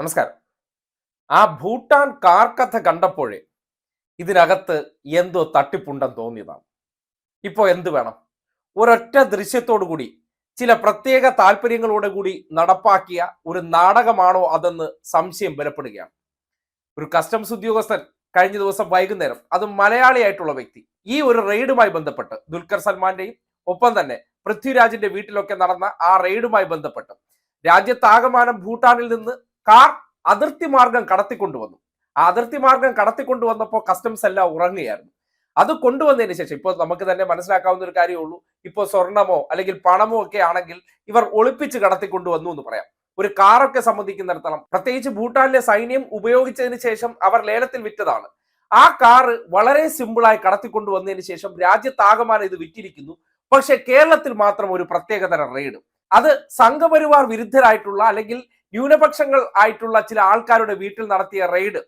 നമസ്കാരം. ആ ഭൂട്ടാൻ കാർക്കഥ കണ്ടപ്പോഴേ ഇതിനകത്ത് എന്തോ തട്ടിപ്പുണ്ടെന്ന് തോന്നിയതാണ്. ഇപ്പോൾ എന്ത് വേണം? ഒരൊറ്റ ദൃശ്യത്തോടു കൂടി ചില പ്രത്യേക താല്പര്യങ്ങളോടെ കൂടി നടപ്പാക്കിയ ഒരു നാടകമാണോ അതെന്ന് സംശയം ബലപ്പെടുകയാണ്. ഒരു കസ്റ്റംസ് ഉദ്യോഗസ്ഥൻ കഴിഞ്ഞ ദിവസം വൈകുന്നേരം അത് മലയാളിയായിട്ടുള്ള വ്യക്തി ഈ ഒരു റെയ്ഡുമായി ബന്ധപ്പെട്ട് ദുൽഖർ സൽമാന്റെയും ഒപ്പം തന്നെ പൃഥ്വിരാജിന്റെ വീട്ടിലൊക്കെ നടന്ന ആ റെയ്ഡുമായി ബന്ധപ്പെട്ട് രാജ്യത്താകമാനം ഭൂട്ടാനിൽ നിന്ന് കാർ അതിർത്തി മാർഗം കടത്തിക്കൊണ്ടുവന്നു. ആ അതിർത്തി മാർഗം കടത്തിക്കൊണ്ടുവന്നപ്പോൾ കസ്റ്റംസ് എല്ലാം ഉറങ്ങുകയായിരുന്നു. അത് കൊണ്ടുവന്നതിന് ശേഷം ഇപ്പോൾ നമുക്ക് തന്നെ മനസ്സിലാക്കാവുന്ന ഒരു കാര്യമേ ഉള്ളൂ. ഇപ്പോൾ സ്വർണമോ അല്ലെങ്കിൽ പണമോ ഒക്കെ ആണെങ്കിൽ ഇവർ ഒളിപ്പിച്ച് കടത്തിക്കൊണ്ടുവന്നു എന്ന് പറയാം. ഒരു കാറൊക്കെ സംബന്ധിക്കുന്നിടത്തോളം പ്രത്യേകിച്ച് ഭൂട്ടാനിലെ സൈന്യം ഉപയോഗിച്ചതിന് ശേഷം അവർ ലേലത്തിൽ വിറ്റതാണ്. ആ കാറ് വളരെ സിമ്പിളായി കടത്തിക്കൊണ്ടുവന്നതിന് ശേഷം രാജ്യത്താകമാനം ഇത് വിറ്റിരിക്കുന്നു. പക്ഷെ കേരളത്തിൽ മാത്രം ഒരു പ്രത്യേകതരം റെയ്ഡ്. അത് സംഘപരിവാർ വിരുദ്ധരായിട്ടുള്ള അല്ലെങ്കിൽ ന്യൂനപക്ഷങ്ങൾ ആയിട്ടുള്ള ചില ആൾക്കാരുടെ വീട്ടിൽ നടത്തിയ റെയ്ഡ്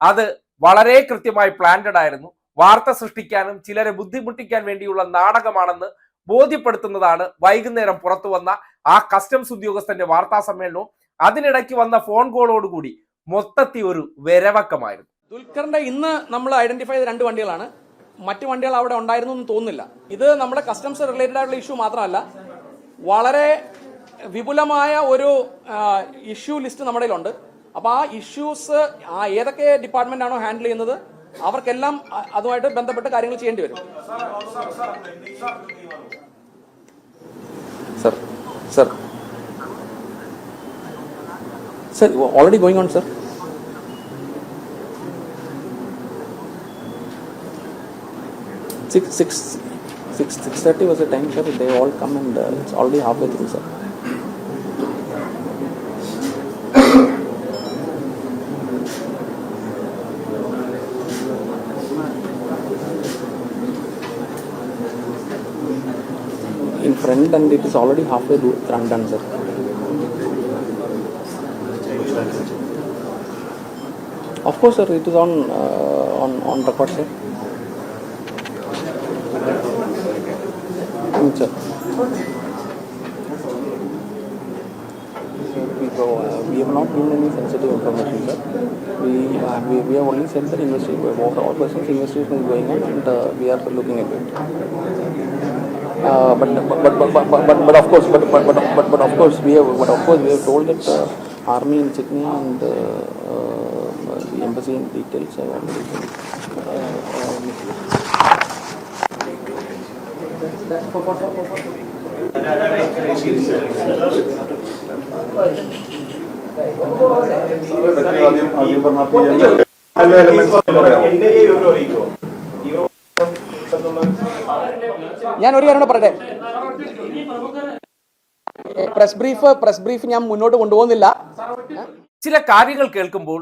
അത് വളരെ കൃത്യമായി പ്ലാന്റഡ് ആയിരുന്നു. വാർത്ത സൃഷ്ടിക്കാനും ചിലരെ ബുദ്ധിമുട്ടിക്കാൻ വേണ്ടിയുള്ള നാടകമാണെന്ന് ബോധ്യപ്പെടുത്തുന്നതാണ് വൈകുന്നേരം പുറത്തു വന്ന ആ കസ്റ്റംസ് ഉദ്യോഗസ്ഥന്റെ വാർത്താ സമ്മേളനവും. അതിനിടയ്ക്ക് വന്ന ഫോൺ കോളോടുകൂടി മൊത്തത്തിൽ ഒരു വരവക്കമായിരുന്നു. ദുൽഖറിന്റെ ഇന്ന് നമ്മൾ ഐഡന്റിഫൈ ചെയ്ത രണ്ട് വണ്ടികളാണ്. മറ്റു വണ്ടികൾ അവിടെ ഉണ്ടായിരുന്നു എന്ന് തോന്നുന്നില്ല. ഇത് നമ്മുടെ കസ്റ്റംസ് റിലേറ്റഡ് ആയിട്ടുള്ള ഇഷ്യൂ മാത്രമല്ല വളരെ വിപുലമായ ഒരു ഇഷ്യൂ ലിസ്റ്റ് നമ്മുടെ കയ്യിലുണ്ട്. അപ്പോൾ ആ ഇഷ്യൂസ് ആ ഏതൊക്കെ ഡിപ്പാർട്ട്മെന്റ് ആണോ ഹാൻഡിൽ ചെയ്യുന്നത് അവർക്കെല്ലാം അതുമായിട്ട് ബന്ധപ്പെട്ട് കാര്യങ്ങൾ ചെയ്യേണ്ടി വരും. Sir sir. Sir already going on sir six six six six thirty was a time sir they all come and it's already half way through sir. In front, and it is already halfway run done, sir. Of course, sir. It is on uh, on on record, sir. Mm, sir. Uh, we have not given any sensitive information, sir. We, uh, we, we have only said that investigation, all persons investigation is going on and uh, we are looking at it. Uh, but, but, but, but, but, but, of course, but, but, but, but, but of course, we have, but of course, we have told that uh, army in Sydney and uh, uh, the embassy in details have already been. Uh, uh, P M elements പറയാമോ ഞാൻ ഒരു കാര്യം പറയട്ടെ? Press brief press brief ഞാൻ മുന്നോട്ട് കൊണ്ടുപോകുന്നില്ല. ചില കാര്യങ്ങൾ കേൾക്കുമ്പോൾ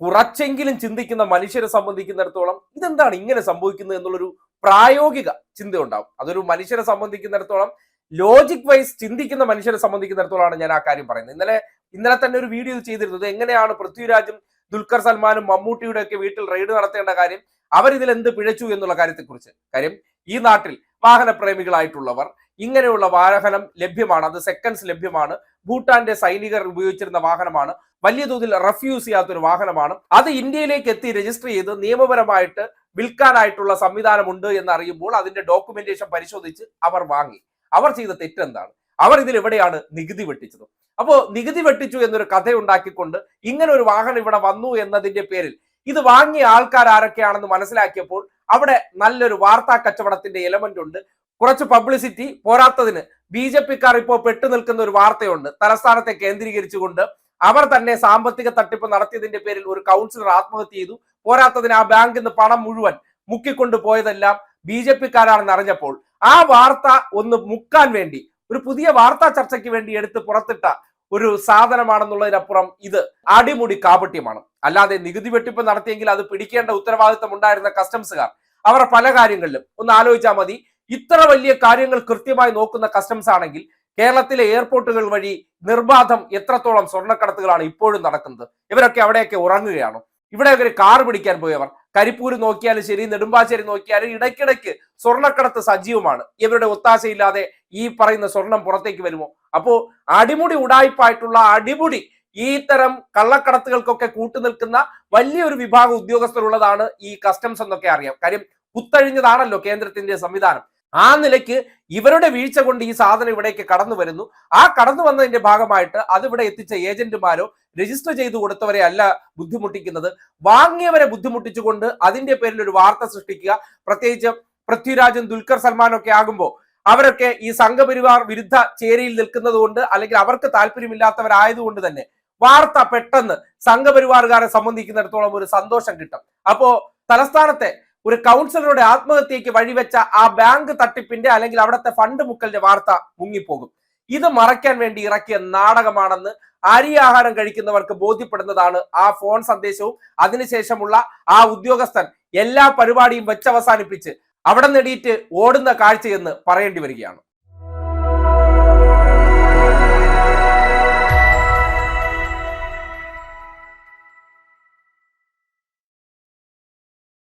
കുറച്ചെങ്കിലും ചിന്തിക്കുന്ന മനുഷ്യരെ സംബന്ധിക്കുന്നിടത്തോളം ഇതെന്താണ് ഇങ്ങനെ സംഭവിക്കുന്നത് എന്നുള്ളൊരു പ്രായോഗിക ചിന്ത ഉണ്ടാവും അതൊരു മനുഷ്യരെ സംബന്ധിക്കുന്നിടത്തോളം ലോജിക് വൈസ് ചിന്തിക്കുന്ന മനുഷ്യരെ സംബന്ധിക്കുന്നിടത്തോളമാണ് ഞാൻ ആ കാര്യം പറയുന്നത്. ഇന്നലെ ഇന്നലെ തന്നെ ഒരു വീഡിയോ ചെയ്തിരുന്നത് എങ്ങനെയാണ് പൃഥ്വിരാജും ദുൽഖർ സൽമാനും മമ്മൂട്ടിയുടെ ഒക്കെ വീട്ടിൽ റെയ്ഡ് നടത്തേണ്ട കാര്യം അവരിതിൽ എന്ത് പിഴച്ചു എന്നുള്ള കാര്യത്തെക്കുറിച്ച്. കാര്യം ഈ നാട്ടിൽ വാഹന പ്രേമികളായിട്ടുള്ളവർ ഇങ്ങനെയുള്ള വാഹനം ലഭ്യമാണ്. അത് സെക്കൻഡ്സ് ലഭ്യമാണ്. ഭൂട്ടാന്റെ സൈനികർ ഉപയോഗിച്ചിരുന്ന വാഹനമാണ്. വലിയ തോതിൽ റഫ്യൂസ് ചെയ്യാത്തൊരു വാഹനമാണ്. അത് ഇന്ത്യയിലേക്ക് എത്തി രജിസ്റ്റർ ചെയ്ത് നിയമപരമായിട്ട് വിൽക്കാനായിട്ടുള്ള സംവിധാനമുണ്ട് എന്ന് അറിയുമ്പോൾ അതിന്റെ ഡോക്യുമെന്റേഷൻ പരിശോധിച്ച് അവർ വാങ്ങി. അവർ ചെയ്ത തെറ്റെന്താണ്? അവർ ഇതിൽ എവിടെയാണ് നികുതി വെട്ടിച്ചത്? അപ്പോ നികുതി വെട്ടിച്ചു എന്നൊരു കഥ ഉണ്ടാക്കിക്കൊണ്ട് ഇങ്ങനെ ഒരു വാഹനം ഇവിടെ വന്നു എന്നതിന്റെ പേരിൽ ഇത് വാങ്ങിയ ആൾക്കാർ ആരൊക്കെയാണെന്ന് മനസ്സിലാക്കിയപ്പോൾ അവിടെ നല്ലൊരു വാർത്താ കച്ചവടത്തിന്റെ എലമെന്റ് ഉണ്ട്. കുറച്ച് പബ്ലിസിറ്റി പോരാത്തതിന് ബി ജെ പിക്കാർ ഇപ്പോൾ പെട്ടു നിൽക്കുന്ന ഒരു വാർത്തയുണ്ട്. തലസ്ഥാനത്തെ കേന്ദ്രീകരിച്ചുകൊണ്ട് അവർ തന്നെ സാമ്പത്തിക തട്ടിപ്പ് നടത്തിയതിന്റെ പേരിൽ ഒരു കൗൺസിലർ ആത്മഹത്യ ചെയ്തു. പോരാത്തതിന് ആ ബാങ്കിൽ നിന്ന് പണം മുഴുവൻ മുക്കിക്കൊണ്ട് പോയതെല്ലാം ബി ജെ പിക്കാരാണെന്ന് അറിഞ്ഞപ്പോൾ ആ വാർത്ത ഒന്ന് മുക്കാൻ വേണ്ടി ഒരു പുതിയ വാർത്താ ചർച്ചയ്ക്ക് വേണ്ടി എടുത്ത് പുറത്തിട്ട ഒരു സാധനമാണെന്നുള്ളതിനപ്പുറം ഇത് അടിമുടി കാപട്യമാണ്. അല്ലാതെ നികുതി വെട്ടിപ്പ് നടത്തിയെങ്കിൽ അത് പിടിക്കേണ്ട ഉത്തരവാദിത്തം ഉണ്ടായിരുന്ന കസ്റ്റംസുകാർ അവർ പല കാര്യങ്ങളിലും ഒന്ന് ആലോചിച്ചാൽ മതി. ഇത്ര വലിയ കാര്യങ്ങൾ കൃത്യമായി നോക്കുന്ന കസ്റ്റംസ് ആണെങ്കിൽ കേരളത്തിലെ എയർപോർട്ടുകൾ വഴി നിർബാധം എത്രത്തോളം സ്വർണക്കടത്തുകളാണ് ഇപ്പോഴും നടക്കുന്നത്? ഇവരൊക്കെ അവിടെയൊക്കെ ഉറങ്ങുകയാണോ. ഇവിടെ ഒരു കാർ പിടിക്കാൻ പോയവർ. കരിപ്പൂര് നോക്കിയാലും ശരി നെടുമ്പാശ്ശേരി നോക്കിയാലും ഇടയ്ക്കിടയ്ക്ക് സ്വർണക്കടത്ത് സജീവമാണ്. ഇവരുടെ ഒത്താശയില്ലാതെ ഈ പറയുന്ന സ്വർണം പുറത്തേക്ക് വരുമോ? അപ്പോ അടിമുടി ഉടായ്പായിട്ടുള്ള അടിമുടി ഈ തരം കള്ളക്കടത്തുകൾക്കൊക്കെ കൂട്ടുനിൽക്കുന്ന വലിയൊരു വിഭാഗം ഉദ്യോഗസ്ഥരുള്ളതാണ് ഈ കസ്റ്റംസ് എന്നൊക്കെ അറിയാം. കാര്യം കുത്തഴിഞ്ഞതാണല്ലോ കേന്ദ്രത്തിന്റെ സംവിധാനം. ആ നിലയ്ക്ക് ഇവരുടെ വീഴ്ച കൊണ്ട് ഈ സാധനം ഇവിടേക്ക് കടന്നു വരുന്നു. ആ കടന്നു വന്നതിന്റെ ഭാഗമായിട്ട് അതിവിടെ എത്തിച്ച ഏജന്റുമാരോ രജിസ്റ്റർ ചെയ്തു കൊടുത്തവരെ അല്ല ബുദ്ധിമുട്ടിക്കുന്നത്. വാങ്ങിയവരെ ബുദ്ധിമുട്ടിച്ചുകൊണ്ട് അതിന്റെ പേരിൽ ഒരു വാർത്ത സൃഷ്ടിക്കുക. പ്രത്യേകിച്ച് പൃഥ്വിരാജും ദുൽഖർ സൽമാനൊക്കെ ആകുമ്പോൾ അവരൊക്കെ ഈ സംഘപരിവാർ വിരുദ്ധ ചേരിയിൽ നിൽക്കുന്നത് കൊണ്ട് അല്ലെങ്കിൽ അവർക്ക് താല്പര്യമില്ലാത്തവരായതുകൊണ്ട് തന്നെ വാർത്ത പെട്ടെന്ന് സംഘപരിവാറുകാരെ സംബന്ധിക്കുന്നിടത്തോളം ഒരു സന്തോഷം കിട്ടും. അപ്പോ തലസ്ഥാനത്തെ ഒരു കൗൺസിലറുടെ ആത്മഹത്യക്ക് വഴിവെച്ച ആ ബാങ്ക് തട്ടിപ്പിന്റെ അല്ലെങ്കിൽ അവിടുത്തെ ഫണ്ട് മുക്കലിന്റെ വാർത്ത മുങ്ങിപ്പോകും. ഇത് മറയ്ക്കാൻ വേണ്ടി ഇറക്കിയ നാടകമാണെന്ന് അരി ആഹാരം കഴിക്കുന്നവർക്ക് ബോധ്യപ്പെടുന്നതാണ് ആ ഫോൺ സന്ദേശവും. അതിനുശേഷമുള്ള ആ ഉദ്യോഗസ്ഥൻ എല്ലാ പരിപാടിയും വെച്ചവസാനിപ്പിച്ച് അവിടെ നേടിയിട്ട് ഓടുന്ന കാഴ്ചയെന്ന് പറയേണ്ടി വരികയാണ്.